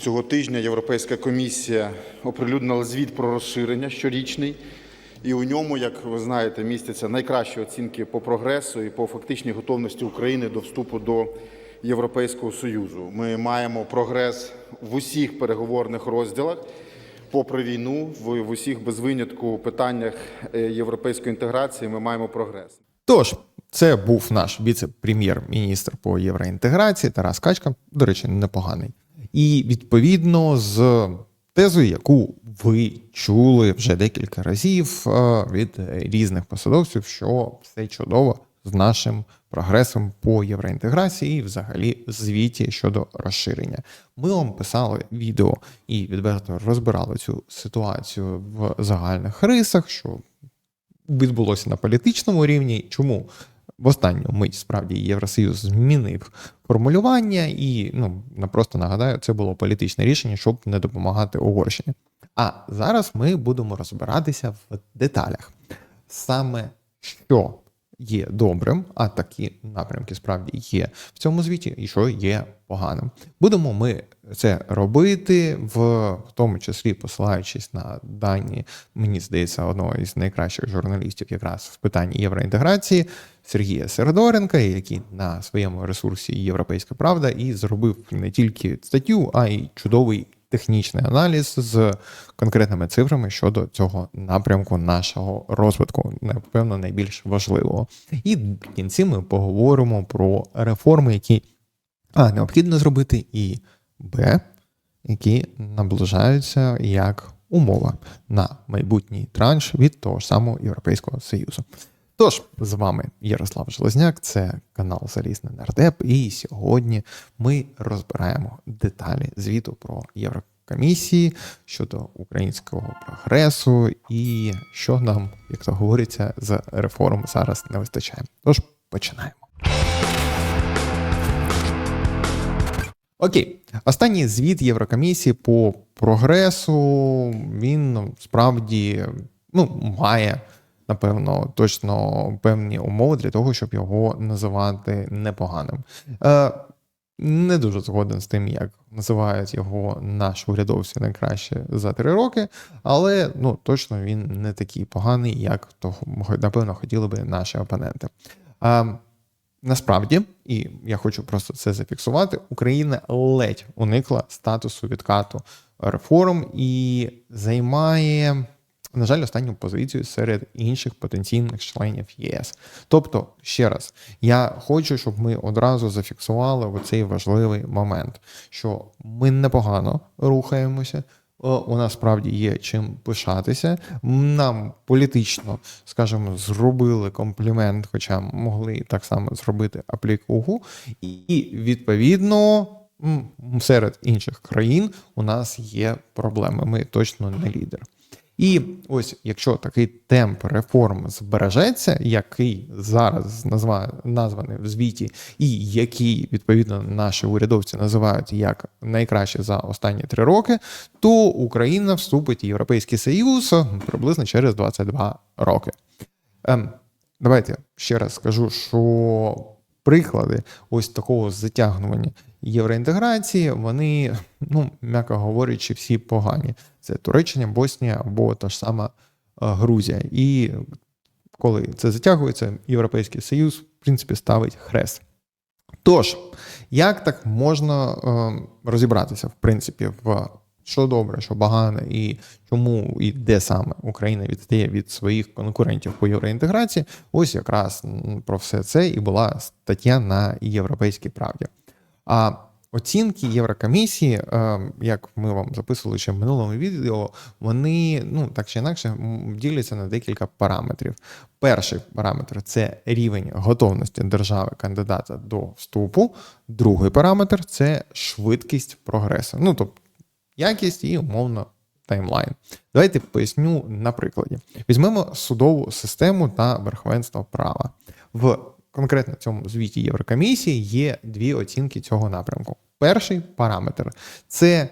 Цього тижня Європейська комісія оприлюднила звіт про розширення щорічний. І у ньому, як ви знаєте, містяться найкращі оцінки по прогресу і по фактичній готовності України до вступу до Європейського Союзу. Ми маємо прогрес в усіх переговорних розділах, попри війну, в, усіх без винятку питаннях е, європейської інтеграції. Ми маємо прогрес. Тож, це був наш віце-прем'єр-міністр по євроінтеграції Тарас Качка, до речі, непоганий. І відповідно з тезою, яку ви чули вже декілька разів е, від різних посадовців, що все чудово з нашим прогресом по євроінтеграції і взагалі звіті щодо розширення. Ми вам писали відео і відверто розбирали цю ситуацію в загальних рисах, що відбулося на політичному рівні. Чому в останню мить справді Євросоюз змінив формулювання, і ну просто нагадаю, це було політичне рішення, щоб не допомагати Угорщині. А зараз ми будемо розбиратися в деталях. Саме що є добрим, а такі напрямки справді є в цьому звіті, і що є поганим. Будемо ми це робити, в, тому числі посилаючись на дані, мені здається, одного із найкращих журналістів якраз в питанні євроінтеграції Сергія Середоренка, який на своєму ресурсі Європейська Правда і зробив не тільки статтю, а й чудовий технічний аналіз з конкретними цифрами щодо цього напрямку нашого розвитку, напевно, найбільш важливого. І в кінці ми поговоримо про реформи, які а необхідно зробити, і Б, які наближаються як умова на майбутній транш від того ж самого Європейського Союзу. Тож, з вами Ярослав Железняк, це канал Залізний Нардеп, і сьогодні ми розбираємо деталі звіту про Єврокомісії щодо українського прогресу і що нам, як то говориться, з реформ зараз не вистачає. Тож починаємо. Окей, останній звіт Єврокомісії по прогресу він ну, справді ну, має напевно, точно певні умови для того, щоб його називати непоганим. Е, Не дуже згоден з тим, як називають його наші урядовці найкраще за три роки, але ну точно він не такий поганий, як того напевно хотіли би наші опоненти. А, Насправді, і я хочу просто це зафіксувати, Україна ледь уникла статусу відкату реформ і займає на жаль, останню позицію серед інших потенційних членів ЄС. Тобто, ще раз, я хочу, щоб ми одразу зафіксували оцей важливий момент, що ми непогано рухаємося. У нас справді є чим пишатися. Нам політично, скажімо, зробили комплімент, хоча могли так само зробити аплікугу, і відповідно серед інших країн у нас є проблеми. Ми точно не лідер. І ось якщо такий темп реформ збережеться, який зараз назва, названий в звіті, і який відповідно наші урядовці називають як найкраще за останні три роки, то Україна вступить в Європейський Союз приблизно через 22 роки. Ем, Давайте ще раз скажу, що приклади ось такого затягнування євроінтеграції, вони, ну, м'яко говорячи, всі погані. Це Туреччина, Боснія або та ж сама Грузія. І коли це затягується, Європейський Союз, в принципі, ставить хрест. Тож, як так можна е, розібратися, в принципі, в що добре, що погано, і чому і де саме Україна відстає від своїх конкурентів по євроінтеграції? Ось якраз про все це і була стаття на Європейській правді. А оцінки Єврокомісії, е, як ми вам записували ще в минулому відео, вони ну так чи інакше діляться на декілька параметрів. Перший параметр це рівень готовності держави-кандидата до вступу. Другий параметр це швидкість прогресу. Ну тобто якість і умовно. Таймлайн. Давайте поясню на прикладі. Візьмемо судову систему та верховенство права. В конкретно цьому звіті Єврокомісії є дві оцінки цього напрямку. Перший параметр це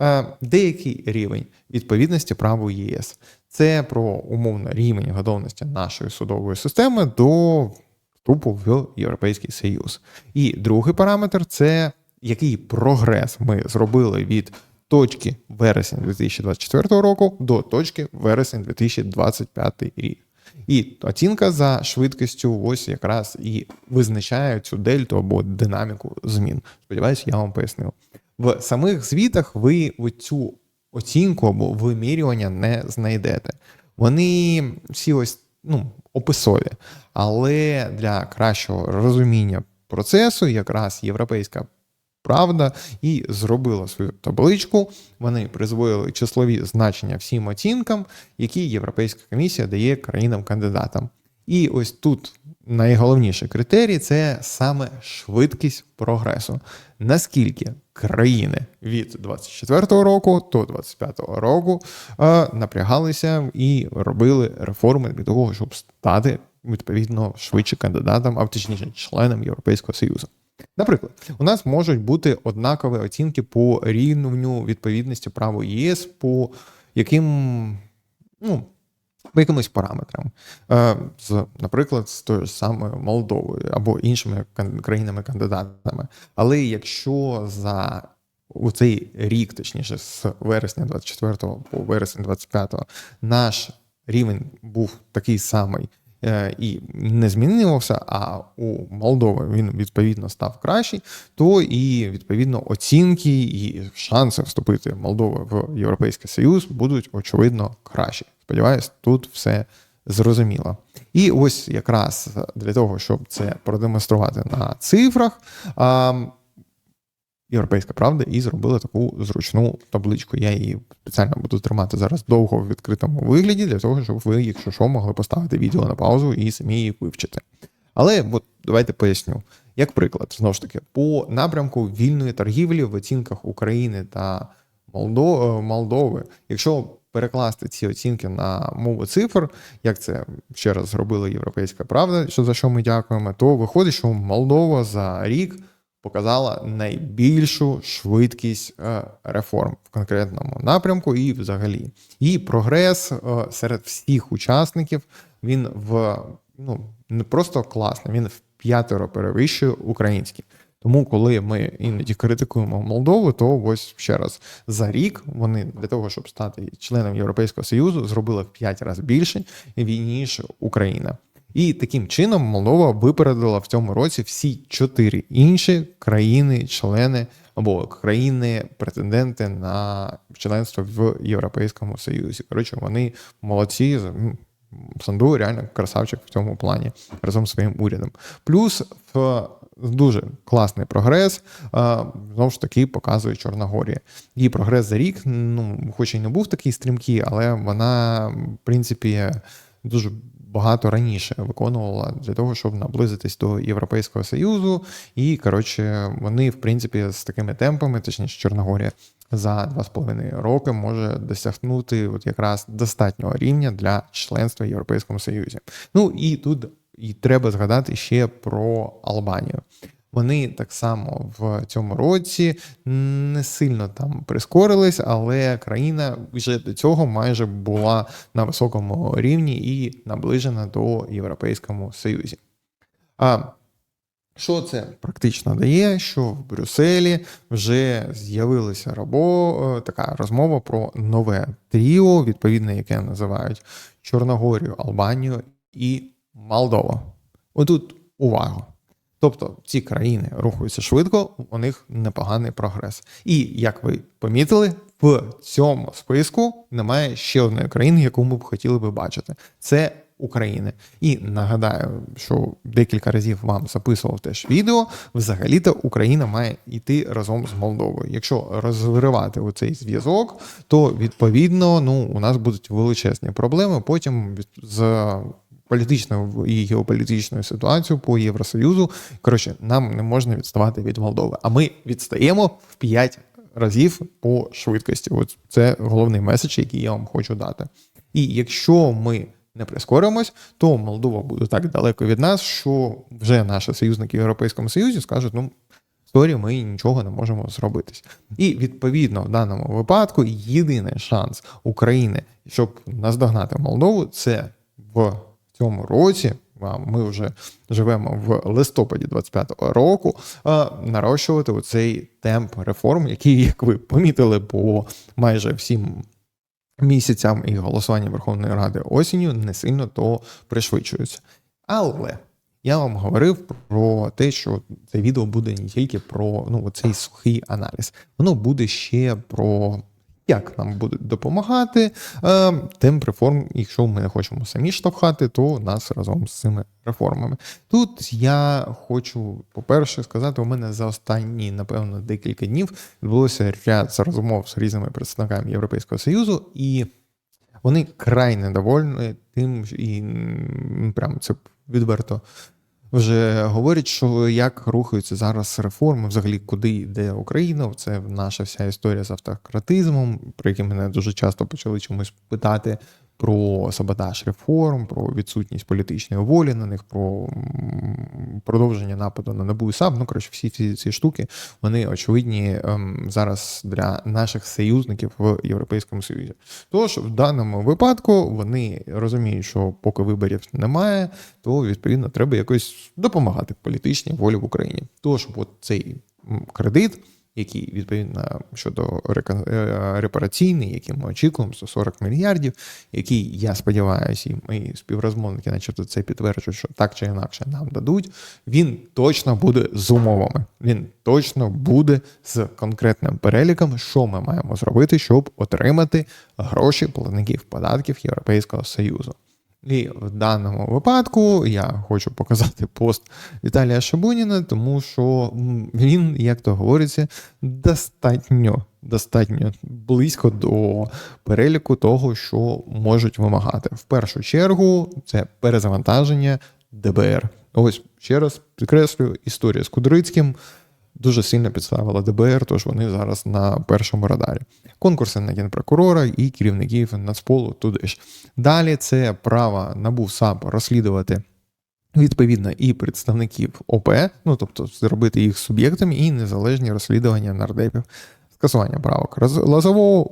е, деякий рівень відповідності праву ЄС. Це про умовно рівень готовності нашої судової системи до вступу в Європейський Союз. І другий параметр це який прогрес ми зробили від точки вересень 2024 року до точки вересень 2025 рік. І оцінка за швидкістю ось якраз і визначає цю дельту або динаміку змін. Сподіваюсь, я вам пояснив. В самих звітах ви цю оцінку або вимірювання не знайдете. Вони всі ось ну, описові, але для кращого розуміння процесу якраз європейська правда і зробила свою табличку. Вони призвоїли числові значення всім оцінкам, які Європейська комісія дає країнам-кандидатам. І ось тут найголовніший критерій це саме швидкість прогресу. Наскільки країни від 24-го року до 25-го року е, напрягалися і робили реформи для того, щоб стати відповідно швидше кандидатом, а точніше членом Європейського Союзу. Наприклад, у нас можуть бути однакові оцінки по рівню відповідності праву ЄС, по яким, ну, по якимось параметрам, Е, з, наприклад, з тою ж самою Молдовою або іншими країнами-кандидатами. Але якщо за у цей рік, точніше, з вересня 24 по вересень 25, наш рівень був такий самий і не змінювався, а у Молдови він відповідно став кращий, то і відповідно оцінки і шанси вступити Молдови в Європейський Союз будуть очевидно кращі. Сподіваюсь, тут все зрозуміло. І ось якраз для того, щоб це продемонструвати на цифрах. Європейська правда і зробила таку зручну табличку. Я її спеціально буду тримати зараз довго в відкритому вигляді, для того, щоб ви, якщо що, могли поставити відео на паузу і самі її вивчити. Але от давайте поясню. Як приклад, знову ж таки, по напрямку вільної торгівлі в оцінках України та Молдо- е, Молдови, якщо перекласти ці оцінки на мову цифр, як це ще раз зробила Європейська правда, що за що ми дякуємо, то виходить, що Молдова за рік показала найбільшу швидкість е, реформ в конкретному напрямку і взагалі. І прогрес е, серед всіх учасників він в ну не просто класний, він в п'ятеро перевищує український. Тому, коли ми іноді критикуємо Молдову, то ось ще раз за рік вони для того, щоб стати членом Європейського Союзу, зробили в 5 разів більше ніж Україна. І таким чином Молдова випередила в цьому році всі чотири інші країни-члени або країни-претенденти на членство в Європейському Союзі. Коротше, вони молодці. Санду реально красавчик в цьому плані разом з своїм урядом. Плюс в дуже класний прогрес. Знову ж таки показує Чорногорія. Її прогрес за рік, ну, хоч і не був такий стрімкий, але вона, в принципі, дуже багато раніше виконувала для того, щоб наблизитись до Європейського Союзу. І, коротше, вони, в принципі, з такими темпами, точніше, Чорногорія, за 2,5 роки може досягнути от якраз достатнього рівня для членства в Європейському Союзі. Ну і тут і треба згадати ще про Албанію. Вони так само в цьому році не сильно там прискорились, але країна вже до цього майже була на високому рівні і наближена до Європейському Союзі. А що це практично дає? Що в Брюсселі вже з'явилася робо, е, така розмова про нове тріо, відповідне, яке називають Чорногорію, Албанію і Молдова. Отут увага. Тобто ці країни рухаються швидко, у них непоганий прогрес. І як ви помітили, в цьому списку немає ще одної країни, яку ми б хотіли би бачити. Це України. І нагадаю, що декілька разів вам записував теж відео. Взагалі-то Україна має йти разом з Молдовою. Якщо розривати оцей зв'язок, то відповідно ну, у нас будуть величезні проблеми потім з політичною і геополітичною ситуацією по Євросоюзу. Коротше, нам не можна відставати від Молдови. А ми відстаємо в 5 разів по швидкості. От це головний меседж, який я вам хочу дати. І якщо ми не прискоримось, то Молдова буде так далеко від нас, що вже наші союзники в Європейському Союзі скажуть, ну. Сорі, ми нічого не можемо зробити. І відповідно в даному випадку єдиний шанс України, щоб наздогнати Молдову, це в цьому році, ми вже живемо в листопаді 25-го року, е, нарощувати оцей темп реформ, який, як ви помітили, по майже всім місяцям і голосування Верховної Ради осінню не сильно то пришвидшується. Але я вам говорив про те, що це відео буде не тільки про ну, цей сухий аналіз, воно буде ще про. Як нам будуть допомагати е, темп реформ, якщо ми не хочемо самі штовхати, то нас разом з цими реформами. Тут я хочу, по-перше, сказати, у мене за останні, напевно, декілька днів відбулося ряд розмов з різними представниками Європейського Союзу, і вони край недовольні тим, і прям це відверто вже говорять, що як рухаються зараз реформи, взагалі куди йде Україна. Це наша вся історія з автократизмом, про який мене дуже часто почали чомусь питати. Про саботаж реформ, про відсутність політичної волі на них, про продовження нападу на НАБУ і САП. Ну коротше, всі ці, ці штуки вони очевидні ем, зараз для наших союзників в Європейському Союзі. Тож в даному випадку вони розуміють, що поки виборів немає, то відповідно треба якось допомагати політичній волі в Україні. Тож, от цей кредит, який відповідно щодо е, репараційний, який ми очікуємо, 140 мільярдів, який я сподіваюся, і мої співрозмовники, начебто це підтверджують, що так чи інакше нам дадуть. Він точно буде з умовами. Він точно буде з конкретним переліком, що ми маємо зробити, щоб отримати гроші платників податків Європейського Союзу. І в даному випадку я хочу показати пост Віталія Шабуніна, тому що він, як то говориться, достатньо, достатньо близько до переліку того, що можуть вимагати. В першу чергу це перезавантаження ДБР. Ось ще раз підкреслюю, історія з Кудрицьким дуже сильно підставила ДБР, тож вони зараз на першому радарі. Конкурси на генпрокурора і керівників Нацполу туди ж. Далі це право набув САП розслідувати. Відповідно, і представників ОП, ну тобто зробити їх суб'єктами і незалежні розслідування нардепів, скасування правок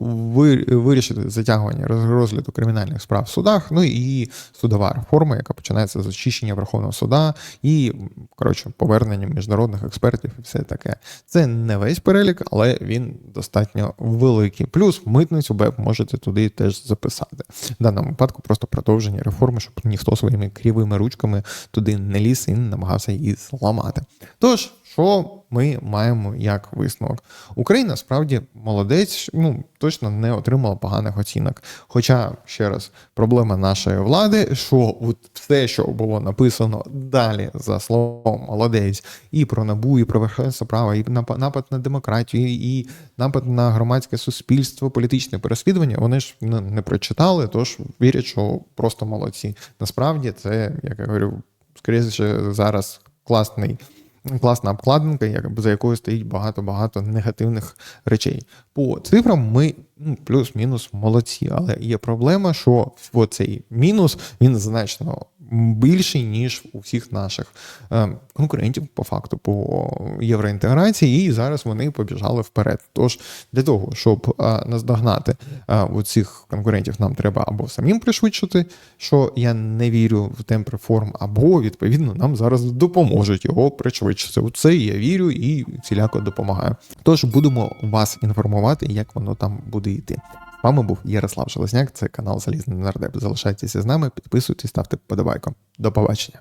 ви- вирішити затягування роз- розгляду кримінальних справ в судах, ну і судова реформа, яка починається з очищення Верховного суда і коротше повернення міжнародних експертів і все таке. Це не весь перелік, але він достатньо великий. Плюс митницю БЕП можете туди теж записати. В даному випадку просто продовження реформи, щоб ніхто своїми кривими ручками туди не ліз і не намагався її зламати. Тож, що ми маємо як висновок? Україна справді молодець, ну точно не отримала поганих оцінок. Хоча, ще раз, проблема нашої влади, що от все, що було написано далі за словом молодець, і про набу, і про верховенство права, і напа- напад на демократію, і напад на громадське суспільство, політичне переслідування, вони ж не прочитали, тож вірять, що просто молодці. Насправді, це, як я говорю, скоріше зараз класний. Класна обкладинка, за якою стоїть багато-багато негативних речей. По цифрам ми ну, плюс-мінус молодці, але є проблема, що цей мінус він значно більший, ніж у всіх наших е, конкурентів по факту по євроінтеграції, і зараз вони побіжали вперед. Тож для того, щоб е, наздогнати е, у цих конкурентів, нам треба або самим пришвидшити, що я не вірю в темп реформ, або відповідно нам зараз допоможуть його пришвидшити. У це я вірю і ціляко допомагаю. Тож будемо вас інформувати, як воно там буде йти. Вами був Ярослав Железняк, це канал Залізний Нардеп. Залишайтеся з нами, підписуйтесь, ставте подобайку. До побачення.